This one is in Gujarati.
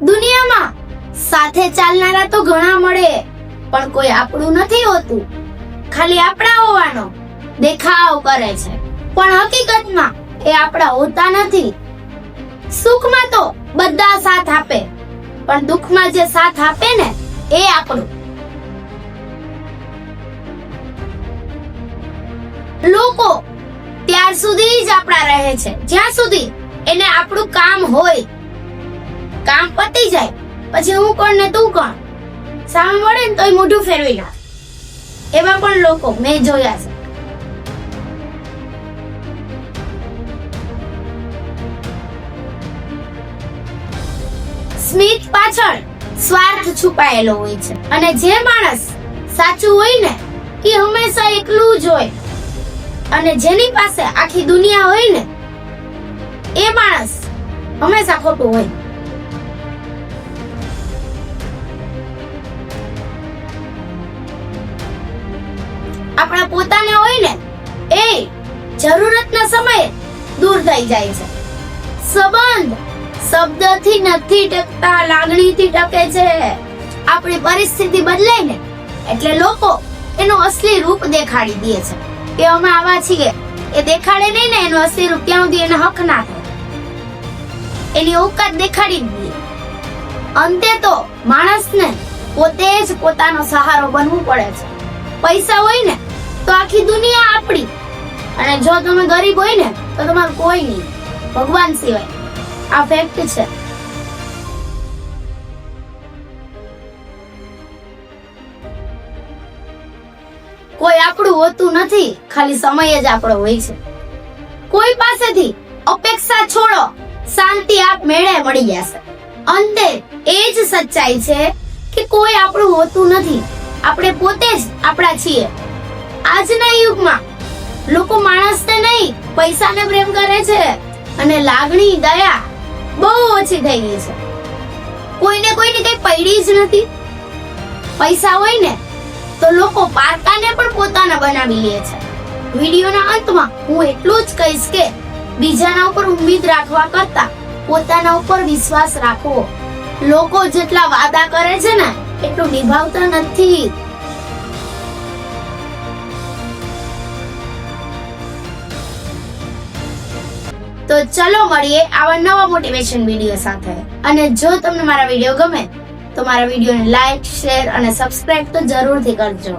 દુનિયામાં. સાથે ચાલનારા તો ઘણા મળે, પણ કોઈ આપણું નથી હોતું. ખાલી આપણા હોવાનો દેખાવ કરે છે. પણ હકીકતમાં એ આપણા હોતા નથી. સુખમાં તો બધા સાથ આપે, પણ દુઃખમાં જે સાથ આપે ને, એ આપણું. લોકો ત્યાર સુધી જ આપણા રહે છે. જ્યાં સુધી એને આપણું કામ હોય કામ પતી જાય, પછી હું કોણ ને તું કોણ? સામે મળે ને તોય મોઢું ફેરવી નાખ. એવા પણ લોકો મેં જોયા છે. સ્મિત પાછળ સ્વાર્થ છુપાયેલો હોય છે. અને જે માણસ સાચું હોય ને, એ હંમેશા એકલું જ હોય. અને જેની પાસે આખી દુનિયા હોય ને, એ માણસ હંમેશા ખોટું હોય. આપણા પોતાને હોય ને, એ જરૂરતના સમયે દૂર થઈ જાય છે. સંબંધ શબ્દથી નથી ટકતા, લાગણીથી ટકે છે. આપણી પરિસ્થિતિ બદલાય ને, એટલે લોકો એનું અસલી રૂપ દેખાડી દે છે. કે અમે આવા છીએ. એ દેખાડે નહીં ને, એનું અસલી રૂપ ત્યાં સુધી એને હક ના થાય. એની ઓકાત દેખાડી દે. અંતે તો માણસને પોતે જ પોતાનો સહારો બનવું પડે છે. પૈસા હોય ને આપણી અને જો તમે ગરીબ હોય ને, તો તમારું કોઈ નહીં. ભગવાન સિવાય. આ ફેક્ટ છે. કોઈ આપણું હોતું નથી, ખાલી સમય જ આપણો હોય છે. કોઈ પાસેથી અપેક્ષા છોડો, શાંતિ આપ મેળે મળી જશે. અંતે એ જ સચ્ચાઈ છે કે કોઈ આપણું હોતું નથી. આપણે પોતે જ આપણા છીએ. આજના યુગમાં લોકો માણસને નહીં, પૈસાને પ્રેમ કરે છે. અને લાગણી, દયા બહુ ઓછી થઈ ગઈ છે. કોઈને કોઈને કઈ પડી જ નથી. પૈસા હોય ને, તો લોકો પારકાને પણ પોતાના બનાવી લે છે. વિડીયોના અંતમાં હું એટલું જ કહીશ કે, બીજાના ઉપર ઉમ્મીદ રાખવા કરતા પોતાના ઉપર વિશ્વાસ રાખવો. લોકો જેટલા વાદા કરે છે ને, એટલું નિભાવતા નથી. તો ચલો મળીએ આવા નવા મોટિવેશન વીડિયો સાથે. અને જો તમને મારા વીડિયો ગમે, તો મારા વિડીયોને લાઈક શેર અને સબસ્ક્રાઇબ તો જરૂરથી કરજો.